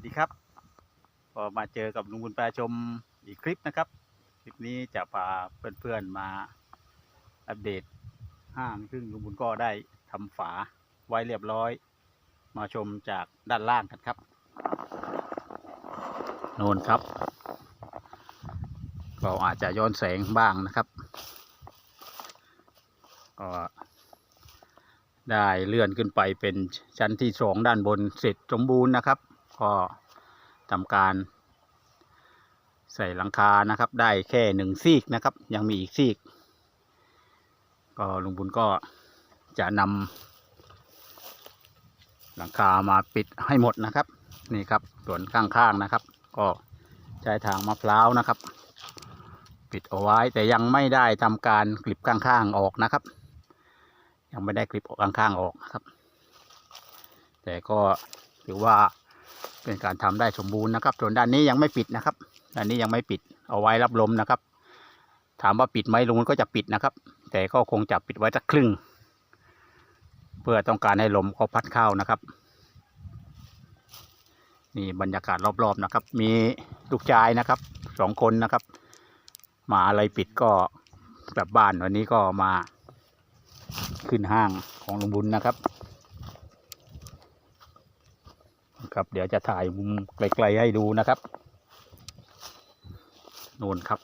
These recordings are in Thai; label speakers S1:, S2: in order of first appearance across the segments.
S1: วัสดีครับก็มาเจอกับลุงบุญแปรชมอีกคลิปนะครับ คลิปนี้จะพาเพื่อนๆมาอัปเดตห้างซึ่งลุงบุญก็ได้ทำฝาไว้เรียบร้อย มาชมจากด้านล่างกันครับโน่นครับ ก็อาจจะย้อนแสงบ้างนะครับก็ได้เลื่อนขึ้นไปเป็นชั้นที่สองด้านบนเสร็จสมบูรณ์นะครับ ก็ทำการ ใส่หลังคานะครับ ได้แค่หนึ่งซีกนะครับ ยังมีอีกซีก ก็ลุงบุญก็จะนำหลังคามาปิดให้หมดนะครับ นี่ครับส่วนข้างๆนะครับ ก็ใช้ทางมะพร้าวนะครับ ปิดเอาไว้แต่ยังไม่ได้ทำการกลิบข้างๆออกนะครับ ยังไม่ได้กลิบออกข้างๆออกนะครับ แต่ก็ถือว่า เป็นการทำได้สมบูรณ์นะครับ ส่วนด้านนี้ยังไม่ปิดนะครับด้านนี้ยังไม่ปิดเอาไว้รับลมนะครับ ถามว่าปิดไหมลุงก็จะปิดนะครับ แต่ก็คงจะปิดไว้สักครึ่ง เพื่อต้องการให้ลมเขาพัดเข้านะครับนี่บรรยากาศรอบๆนะครับ มีลูกชายนะครับสองคนนะครับ มาอะไรปิดก็กลับบ้านวันนี้ก็มาขึ้นห้างของลุงบุญนะครับ ครับ เดี๋ยวจะถ่ายมุมไกลๆให้ดูนะครับโน่นครับ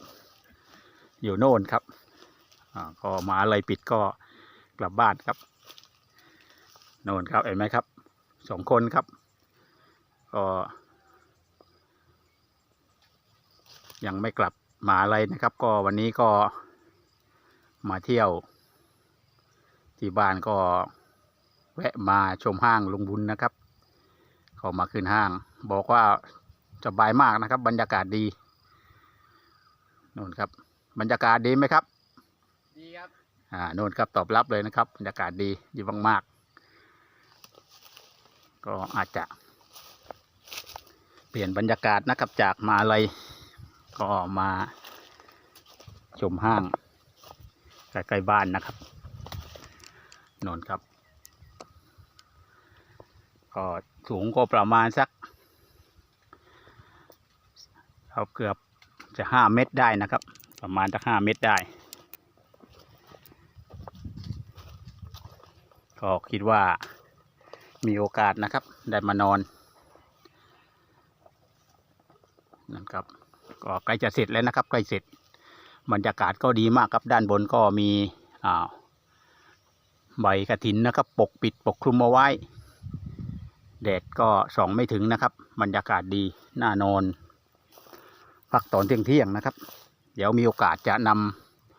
S1: อยู่โน่นครับก็มาอะไรปิดก็กลับบ้านครับโน่นครับเห็นไหมครับสองคนครับ ก็ ยังไม่กลับมาอะไรนะครับ ก็วันนี้ก็มาเที่ยว ที่บ้านก็แวะมาชมห้างลุงบุญนะครับ เขามาขึ้นห้าง บอกว่าสบายมากนะครับ บรรยากาศดีนู่นครับ บรรยากาศดีไหมครับ
S2: ดีครับ
S1: อ่าโน่นครับตอบรับเลยนะครับ บรรยากาศดีดีมากๆ ก็อาจจะ เปลี่ยนบรรยากาศนะครับจากมาอะไรก็มาชมห้างใกล้ๆบ้านนะครับโน่นครับ ก็ สูงก็ประมาณสักเอาเกือบจะห้าเมตรได้นะครับ ประมาณสักห้าเมตรได้ก็คิดว่ามีโอกาสนะครับ ได้มานอนนะครับก็ใกล้จะเสร็จแล้วนะครับใกล้เสร็จบรรยากาศก็ดีมากครับด้านบนก็มีอ่าใบกระถินนะครับ ปกปิดปกคลุมเอาไว้ แดดก็ส่องไม่ถึงนะครับ บรรยากาศดีน่านอนพักตอนเที่ยงเที่ยงนะครับ เดี๋ยวมีโอกาสจะน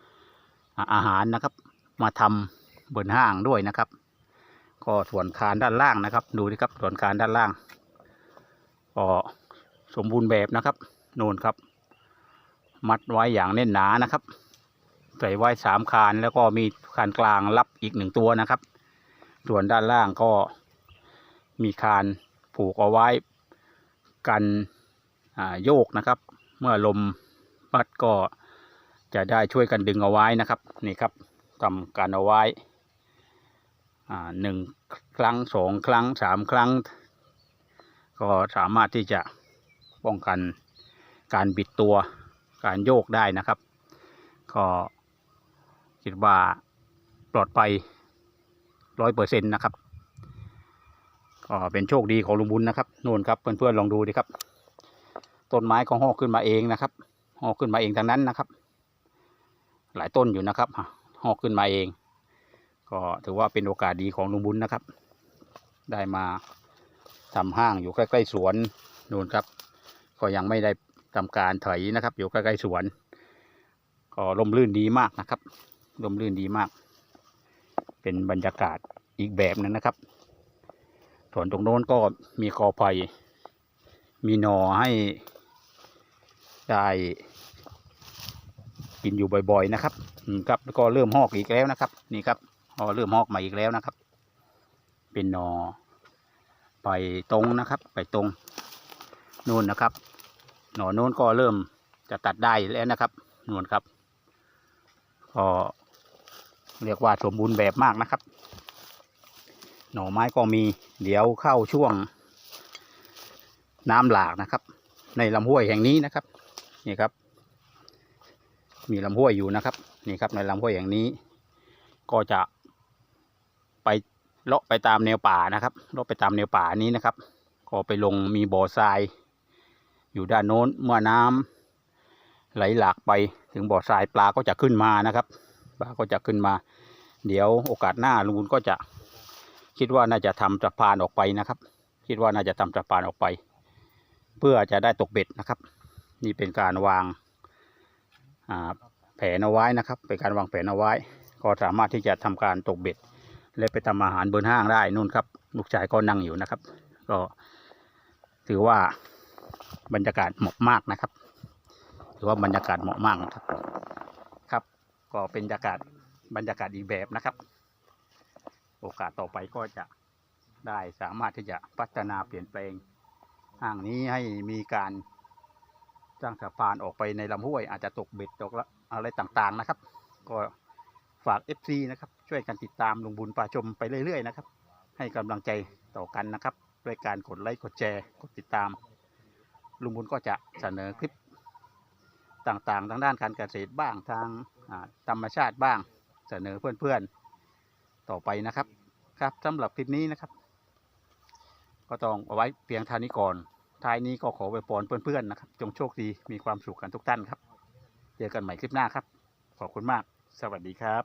S1: ำอาอาหารนะครับ มาทำบนห้างด้วยนะครับ ก็ส่วนคานด้านล่างนะครับ ดูดิครับส่วนคานด้านล่างก็สมบูรณ์แบบนะครับโน่นครับ มัดไว้อย่างแน่นหนานะครับ ใส่ไว้สามคานแล้วก็มีคานกลางรับอีกหนึ่งตัวนะครับ ส่วนด้านล่างก็ มีคานผูกเอาไว้ กันโยกนะครับ เมื่อลมพัดก็จะได้ช่วยกันดึงเอาไว้นะครับนี่ครับทำการเอาไว้หนึ่งครั้งสองครั้งสามครั้ง ก็สามารถที่จะป้องกันการบิดตัวการโยกได้นะครับ ก็คิดว่าปลอดภัยร้อยเปอร์เซ็นต์นะครับ ก็เป็นโชคดีของลุงบุญนะครับนู่นครับเพื่อนๆลองดูดิครับ ต้นไม้ก็หอกขึ้นมาเองนะครับหอกขึ้นมาเองทางนั้นนะครับ หลายต้นอยู่นะครับหอกขึ้นมาเอง ก็ถือว่าเป็นโอกาสดีของลุงบุญนะครับ ได้มาทำห้างอยู่ใกล้ๆสวนนู่นครับ ก็ยังไม่ได้ทำการไถนะครับ อยู่ใกล้ๆสวนก็ร่มรื่นดีมากนะครับร่มรื่นดีมาก เป็นบรรยากาศอีกแบบหนึงนะครับ วนตรงโน้นก็มีกอไผ่มีหนอให้ได้กินอยู่บ่อยๆนะครับครับแล้วก็เริ่มหอกอีกแล้วนะครับ นี่ครับอ๋อเริ่มหอกมาอีกแล้วนะครับ เป็นหนอไปตรงนะครับ ไปตรงนู่นนะครับ หนอโน้นก็เริ่มจะตัดได้แล้วนะครับนู่นครับก็เรียกว่าสมบูรณ์แบบมากนะครับ หน่อไม้ก็มีเดี๋ยวเข้าช่วง น้ำหลากนะครับ ในลำห้วยแห่งนี้นะครับ นี่ครับ มีลำห้วยอยู่นะครับ นี่ครับในลำห้วยแห่งนี้ ก็จะไปเลาะไปตามแนวป่านะครับเลาะไปตามแนวป่านี้นะครับ ก็ไปลงมีบ่อทราย อยู่ด้านโน้นเมื่อน้ำไหลหลากไปถึงบ่อทรายปลาก็จะขึ้นมานะครับ ปลาก็จะขึ้นมา เดี๋ยวโอกาสหน้าลุงบุญก็จะ คิดว่าน่าจะทำสะพานออกไปนะครับ คิดว่าน่าจะทำสะพานออกไป เพื่อจะได้ตกเบ็ดนะครับ นี่เป็นการวางแผนเอาไว้นะครับ เป็นการวางแผนเอาไว้ ก็สามารถที่จะทำการตกเบ็ด และไปทำอาหารบนห้างได้นู่นครับ ลูกชายก็นั่งอยู่นะครับ ก็ถือว่าบรรยากาศเหมาะมากนะครับ ถือว่าบรรยากาศเหมาะมากนะครับ ครับ ก็เป็นบรรยากาศบรรยากาศอีกแบบนะครับ โอกาสต่อไปก็จะได้สามารถที่จะพัฒนาเปลี่ยนแปลงห้างนี้ให้มีการสร้างสะพานออกไปในลำห้วย อาจจะตกเบ็ดตกละอะไรต่างๆนะครับ ก็ฝาก FC นะครับ ช่วยกันติดตามลุงบุญป่าชมไปเรื่อยๆนะครับ ให้กำลังใจต่อกันนะครับด้วยการกดไลค์กดแชร์กดติดตาม ลุงบุญก็จะเสนอคลิปต่างๆ ทางด้านการเกษตรบ้างทางธรรมชาติบ้างเสนอเพื่อนๆ ต่อไปนะครับ ครับสำหรับคลิปนี้นะครับ ก็ต้องเอาไว้เพียงเท่านี้ก่อนท้ายนี้ก็ขอไปปอนเพื่อนๆนะครับ จงโชคดีมีความสุขกันทุกท่านครับ เจอกันใหม่คลิปหน้าครับ ขอบคุณมาก สวัสดีครับ